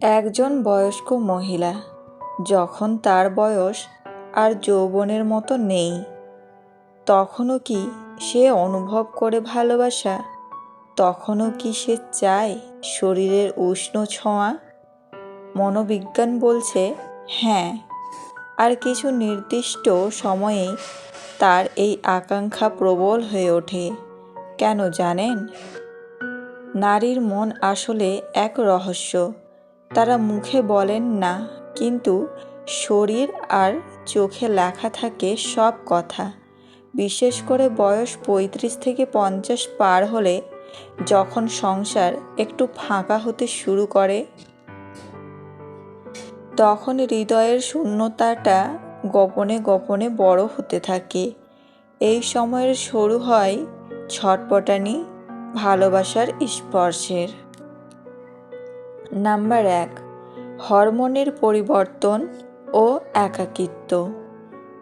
একজন বয়স্ক মহিলা, যখন তার বয়স আর যৌবনের মতো নেই, তখনও কি সে অনুভব করে ভালোবাসা? তখনও কি সে চায় শরীরের উষ্ণ ছোঁয়া? মনোবিজ্ঞান বলছে হ্যাঁ আর কিছু নির্দিষ্ট সময়েই তার এই আকাঙ্ক্ষা প্রবল হয়ে ওঠে। কেন জানেন? নারীর মন আসলে এক রহস্য। তারা মুখে বলেন না, কিন্তু শরীর আর চোখে লেখা থাকে সব কথা। বিশেষ করে বয়স পঁয়ত্রিশ থেকে পঞ্চাশ পার হলে যখন সংসার একটু ফাঁকা হতে শুরু করে, তখন হৃদয়ের শূন্যতাটা গোপনে গোপনে বড় হতে থাকে। এই সময়ের শুরু হয় ছটপটানি, ভালোবাসার স্পর্শের। নাম্বার এক, হরমোনের পরিবর্তন ও একাকিত্ব।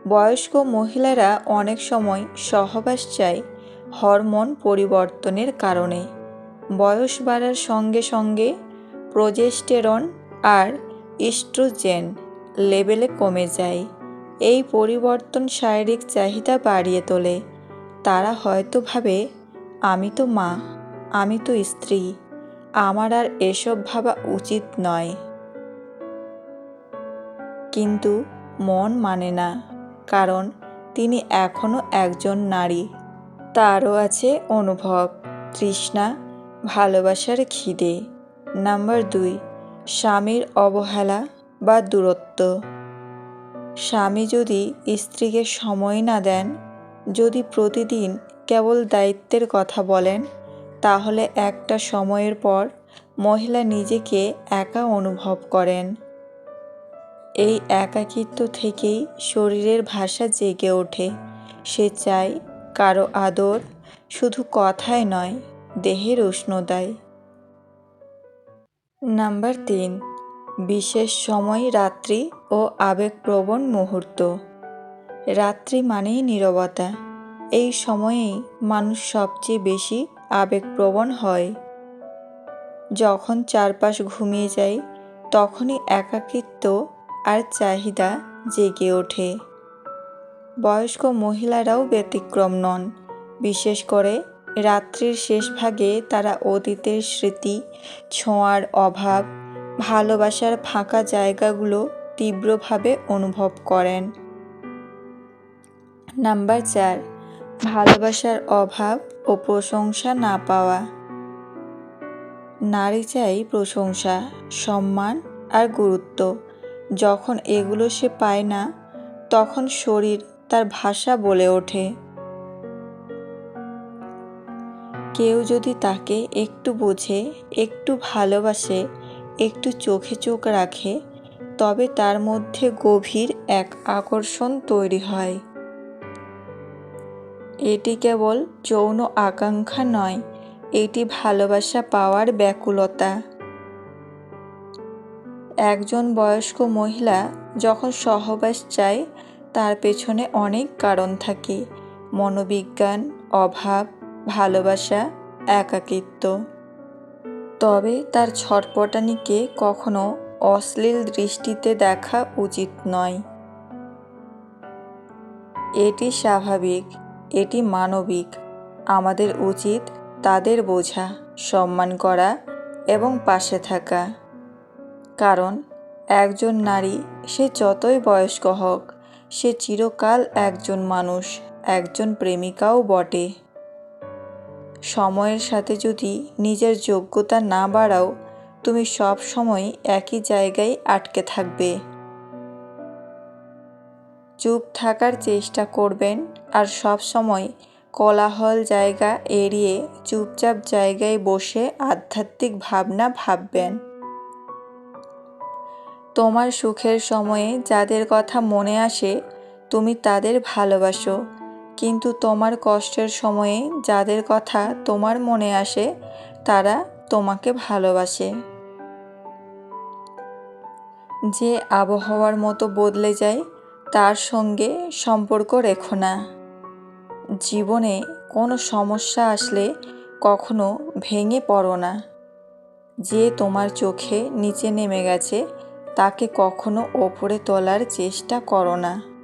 বয়স্ক মহিলারা অনেক সময় সহবাস চায় হরমোন পরিবর্তনের কারণে। বয়স বাড়ার সঙ্গে সঙ্গে প্রোজেস্টেরন আর ইস্ট্রোজেন লেভেলে কমে যায়। এই পরিবর্তন শারীরিক চাহিদা বাড়িয়ে তোলে। তারা হয়তো ভাবে, আমি তো মা, আমি তো স্ত্রী। আমার আর এসব ভাবা উচিত নয়। কিন্তু মন মানে না, কারণ তিনি এখনও একজন নারী। তারও আছে অনুভব, তৃষ্ণা, ভালোবাসার খিদে। নাম্বার দুই, স্বামীর অবহেলা বা দূরত্ব। স্বামী যদি স্ত্রীকে সময় না দেন, যদি প্রতিদিন কেবল দায়িত্বের কথা বলেন তাহলে একটা সময়ের পর মহিলা নিজেকে একা অনুভব করেন। এই একাকিত্ব থেকেই শরীরের ভাষা জেগে ওঠে। সে চায় কারও আদর শুধু কথায় নয়, দেহের উষ্ণতায় নাম্বার তিন, বিশেষ সময় রাত্রি ও আবেগপ্রবণ মুহূর্ত। রাত্রি মানেই নীরবতা। এই সময়েই মানুষ সবচেয়ে বেশি আবেগপ্রবণ হয়। যখন চারপাশ ঘুমিয়ে যায়, তখনই একাকিত্ব আর চাহিদা জেগে ওঠে। বয়স্ক মহিলারাও ব্যতিক্রম নন। বিশেষ করে রাত্রির শেষ ভাগে তারা অতীতের স্মৃতি, ছোঁয়ার অভাব, ভালোবাসার ফাঁকা জায়গাগুলো তীব্রভাবে অনুভব করেন। নাম্বার চার, ভালোবাসার অভাব ও প্রশংসা না পাওয়া। নারী চাই প্রশংসা, সম্মান আর গুরুত্ব। যখন এগুলো সে পায় না, তখন শরীর তার ভাষা বলে ওঠে। কেউ যদি তাকে একটু বোঝে, একটু ভালোবাসে, একটু চোখে চোখ রাখে, তবে তার মধ্যে গভীর এক আকর্ষণ তৈরি হয়। এটি কেবল যৌন আকাঙ্ক্ষা নয়, এটি ভালোবাসা পাওয়ার ব্যাকুলতা। একজন বয়স্ক মহিলা যখন সহবাস চায়, তার পেছনে অনেক কারণ থাকে। মনোবিজ্ঞান, অভাব, ভালোবাসা, একাকিত্ব। তবে তার ছটপটানিকে কখনো অশ্লীল দৃষ্টিতে দেখা উচিত নয়। এটি স্বাভাবিক। এটি মানবিক। আমাদের উচিত তাদের বোঝা, সম্মান করা এবং পাশে থাকা। কারণ, একজন নারী সে যতই বয়স্ক হোক, সে চিরকাল একজন মানুষ, একজন প্রেমিকাও বটে। সময়ের সাথে যদি নিজের যোগ্যতা না বাড়াও, তুমি সব সময় একই জায়গায় আটকে থাকবে। চুপ থাকার চেষ্টা করবেন আর সব সময় কোলাহল জায়গা এড়িয়ে চুপচাপ জায়গায় বসে আধ্যাত্মিক ভাবনা ভাববেন। তোমার সুখের সময়ে যাদের কথা মনে আসে, তুমি তাদের ভালোবাসো। কিন্তু তোমার কষ্টের সময়ে যাদের কথা তোমার মনে আসে, তারা তোমাকে ভালোবাসে। যে আবহাওয়ার মতো বদলে যায়, তার সঙ্গে সম্পর্ক রেখো না। জীবনে কোনো সমস্যা আসলে কখনো ভেঙে পড়ো না। যে তোমার চোখে নিচে নেমে গেছে, তাকে কখনো ওপরে তোলার চেষ্টা করো না।